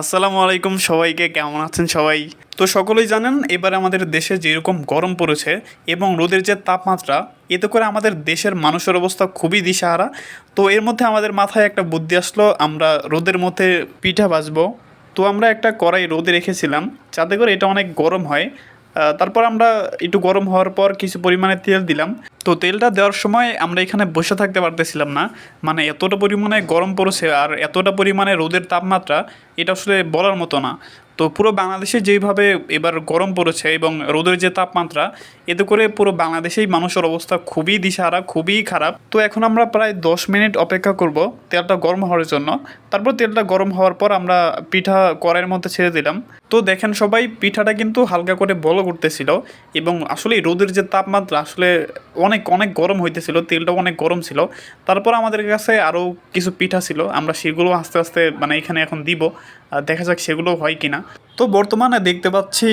আসসালামু আলাইকুম সবাইকে, কেমন আছেন সবাই? তো সকলেই জানেন, এবার আমাদের দেশে যেরকম গরম পড়েছে এবং রোদের যে তাপমাত্রা, এতে করে আমাদের দেশের মানুষের অবস্থা খুবই দিশাহারা। তো এর মধ্যে আমাদের মাথায় একটা বুদ্ধি আসলো, আমরা রোদের মধ্যে পিঠা ভাজবো। তো আমরা একটা কড়াই রোদে রেখেছিলাম, যাতে করে এটা অনেক গরম হয়। তারপর আমরা একটু গরম হওয়ার পর কিছু পরিমাণে তেল দিলাম। তো তেলটা দেওয়ার সময় আমরা এখানে বসে থাকতে পারতেছিলাম না। মানে এতটা পরিমাণে গরম পড়েছে আর এতটা পরিমাণে রোদের তাপমাত্রা, এটা আসলে বলার মতো না। তো পুরো বাংলাদেশে যেইভাবে এবার গরম পড়েছে এবং রোদের যে তাপমাত্রা, এতে করে পুরো বাংলাদেশেই মানুষের অবস্থা খুবই দিশাহারা, খুবই খারাপ। তো এখন আমরা প্রায় দশ মিনিট অপেক্ষা করব তেলটা গরম হওয়ার জন্য। তারপর তেলটা গরম হওয়ার পর আমরা পিঠা কড়াইয়ের মধ্যে ছেড়ে দিলাম। তো দেখেন সবাই, পিঠাটা কিন্তু হালকা করে বল করতেছিল এবং আসলে রোদের যে তাপমাত্রা আসলে অনেক অনেক অনেক গরম হইতেছিল, তেলটাও অনেক গরম ছিল। তারপর আমাদের কাছে আরও কিছু পিঠা ছিল, আমরা সেগুলো আস্তে আস্তে মানে এখানে এখন দিব দেখা যাক সেগুলো হয় কিনা। তো বর্তমানে দেখতে পাচ্ছি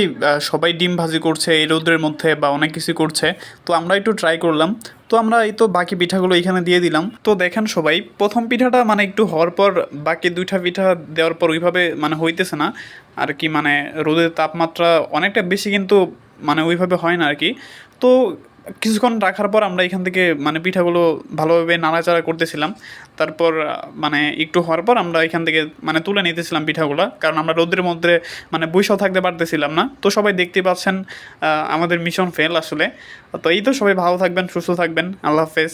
সবাই ডিম ভাজি করছে, এই রোদের মধ্যে বা অনেক কিছু করছে। তো আমরা একটু ট্রাই করলাম। তো আমরা এই তো বাকি পিঠাগুলো এখানে দিয়ে দিলাম। তো দেখেন সবাই, প্রথম পিঠাটা মানে একটু হওয়ার পর, বাকি দুইটা পিঠা দেওয়ার পর ওইভাবে মানে হইতেছে না। আর কি মানে রোদের তাপমাত্রা অনেকটা বেশি কিন্তু মানে ওইভাবে হয় না আর কি। তো কিছুক্ষণ রাখার পর আমরা এখান থেকে মানে পিঠাগুলো ভালোভাবে নাড়াচাড়া করতেছিলাম। তারপর মানে একটু হওয়ার পর আমরা এখান থেকে মানে তুলে নিতেছিলাম পিঠাগুলো। কারণ আমরা রোদ্রের মধ্যে মানে বৈশাও থাকতে পারতেছিলাম না। তো সবাই দেখতে পাচ্ছেন আমাদের মিশন ফেল আসলে। তো এই তো সবাই ভালো থাকবেন, সুস্থ থাকবেন। আল্লাহ হাফেজ।